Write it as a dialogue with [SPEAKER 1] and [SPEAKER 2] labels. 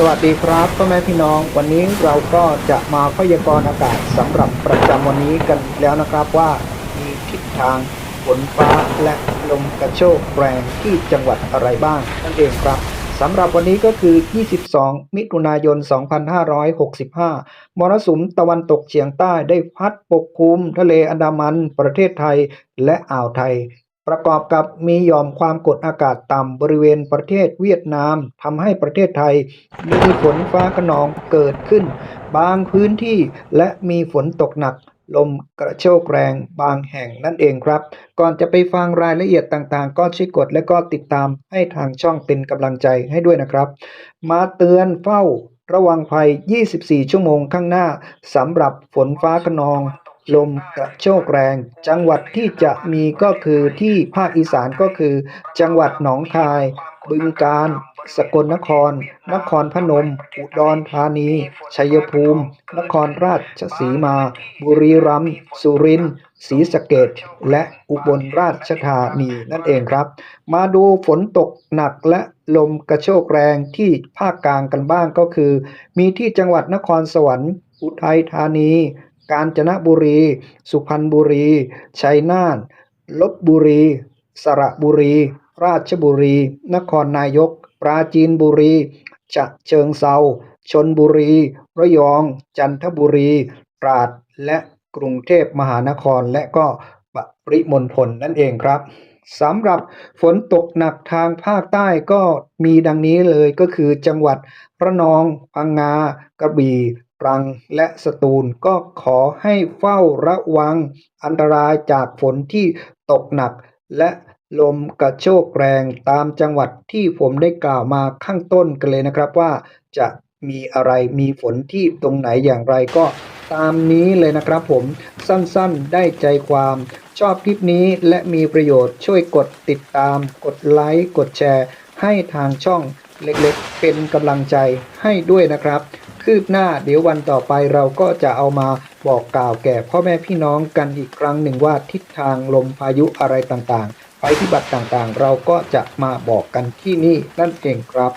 [SPEAKER 1] สวัสดีครับพ่อแม่พี่น้องวันนี้เราก็จะมาพยากรณ์อากาศสำหรับประจำวันนี้กันแล้วนะครับว่ามีทิศทางฝนฟ้าและลมกระโชกแรงที่จังหวัดอะไรบ้างนั่นเองครับสำหรับวันนี้ก็คือ 22 มิถุนายน 2565 มรสุมตะวันตกเฉียงใต้ได้พัดปกคลุมทะเลอันดามัน ประเทศไทย และอ่าวไทย ประกอบกับมีหย่อมความกดอากาศต่ำบริเวณประเทศเวียดนามทำให้ประเทศไทย มีฝนฟ้าขนองเกิดขึ้น บางพื้นที่และมีฝนตกหนัก ลมกระโชกแรงบางแห่งนั่นเองครับ ก่อนจะไปฟังรายละเอียดต่างๆ ก็ช่วยกดและก็ติดตามให้ทางช่องเป็นกำลังใจให้ด้วยนะครับ มาเตือนเฝ้าระวังภัย 24 ชั่วโมงข้างหน้าสำหรับฝนฟ้าขนอง ลมกระโชกแรง จังหวัดที่จะมีก็คือที่ภาคอีสานก็คือ จังหวัดหนองคาย บึงกาฬสกลนคร นครพนม อุดรธานี ชัยภูมิ นครราชสีมา บุรีรัมย์ สุรินทร์ ศรีสะเกษและอุบลราชธานีนั่นเองครับ มาดูฝนตกหนักและลมกระโชกแรงที่ภาคกลางกันบ้างก็คือ มีที่จังหวัดนครสวรรค์ อุทัยธานี กาญจนบุรี สุพรรณบุรี ชัยนาทลบบุรี สระบุรี ราชบุรี นครนายก ปราจีนบุรีฉะเชิงเซาชนบุรี ระยอง จันทบุรี ตราด และกรุงเทพมหานคร และก็ปริมณฑลนั่นเองครับสำหรับฝนตกหนักทางภาคใต้ก็มีดังนี้เลยก็คือจังหวัดระนอง พังงา กระบี่ ตรังและสตูลก็ขอให้เฝ้าระวังอันตรายจากฝนที่ตกหนัก และลมกระโชกแรงตามจังหวัดที่ผมได้กล่าวมาข้างต้นกันเลยนะครับว่าจะมีอะไรมีฝนที่ตรงไหนอย่างไรก็ตามนี้เลยนะครับผมสั้นๆได้ใจความชอบคลิปนี้และมีประโยชน์ช่วยกดติดตาม กดไลค์ กดแชร์ ให้ทางช่องเล็กๆ เป็นกำลังใจให้ด้วยนะครับ คืบหน้า เดี๋ยววันต่อไปเราก็จะเอามาบอกกล่าวแก่พ่อแม่พี่น้องกันอีกครั้งหนึ่งว่าทิศทางลมพายุอะไรต่างๆไปพิบัติต่างๆ เราก็จะมาบอกกันที่นี่นั่นเองครับ